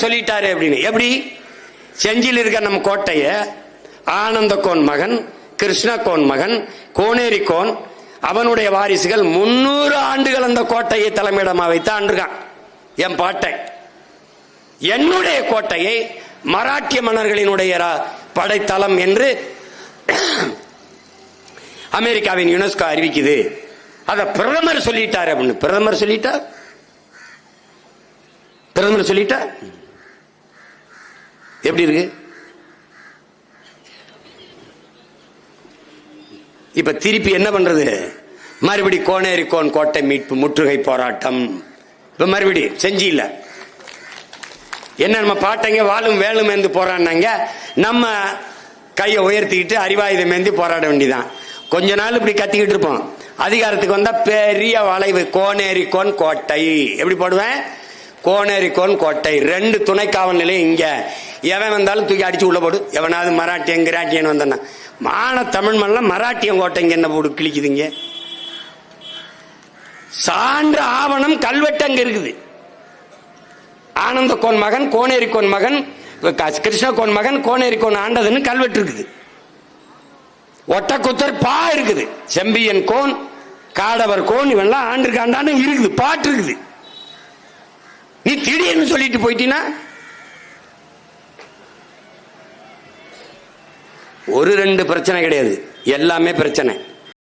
சொல்லிட்டாரு அப்படின்னு. எப்படி? செஞ்சியில் இருக்க நம்ம கோட்டைய ஆனந்த கோன் மகன் கிருஷ்ண கோன் மகன் கோனேரி கோன் அவனுடைய வாரிசுகள் முன்னூறு ஆண்டுகள் அந்த கோட்டையை தலைமையிடமா வைத்து இருக்கான். என் பாட்டை. என்னுடைய கோட்டையை மராட்டிய மன்னர்களினுடைய ரா- படைத்தளம் என்று அமெரிக்காவின் யுனெஸ்கோ அறிவிக்குது. அத பிரதமர் சொல்லிட்டார் அப்படின்னு. பிரதமர் சொல்லிட்டார்? பிரதமர் சொல்லிட்டா எப்படி இருக்கு? இப்ப திருப்பி என்ன பண்றது? மறுபடி கோனேரி கோன் கோட்டை மீட்பு முற்றுகை போராட்டம். இப்ப மறுபடி செஞ்சு இல்ல. என்ன நம்ம பாட்டங்க வாழும் வேலும் ஏந்து போராடினாங்க. நம்ம கையை உயர்த்திக்கிட்டு அறிவாயுதம் ஏந்தி போராட வேண்டியதான் கொஞ்ச நாள் இப்படி கத்திக்கிட்டு இருப்போம். அதிகாரத்துக்கு வந்தா பெரிய வளைவு கோனேரி கோன் கோட்டை. எப்படி போடுவேன்? கோனேரிக்கோன் கோட்டை. ரெண்டு துணை காவல் நிலையம் இங்க. எவன் வந்தாலும் தூக்கி அடிச்சு உள்ள போடு. எவனாவது மராட்டியன் கிராட்டியன் வந்தானா. மான தமிழ் மண்ணில் மராட்டியன் கோட்டைங்க என்ன போடு கிழிக்குதுங்க சான்று ஆவணம் கல்வெட்டு அங்க இருக்குது. ஆனந்த கோன் மகன் கோனேரி கோன் மகன் கிருஷ்ண கோன் மகன் கோனேரி கோன் ஆண்டதுன்னு கல்வெட்டு இருக்குது. ஒட்டக்குத்தர் பா இருக்குது. செம்பியன் கோன் காடவர் கோன் இவெல்லாம் ஆண்டிருக்கு ஆண்டாண்டு இருக்குது. பாட்டு இருக்குது. நீ திடீர்னு சொல்லிட்டு போயிட்டீனா? ஒரு ரெண்டு பிரச்சனை கிடையாது. எல்லாமே பிரச்சனை.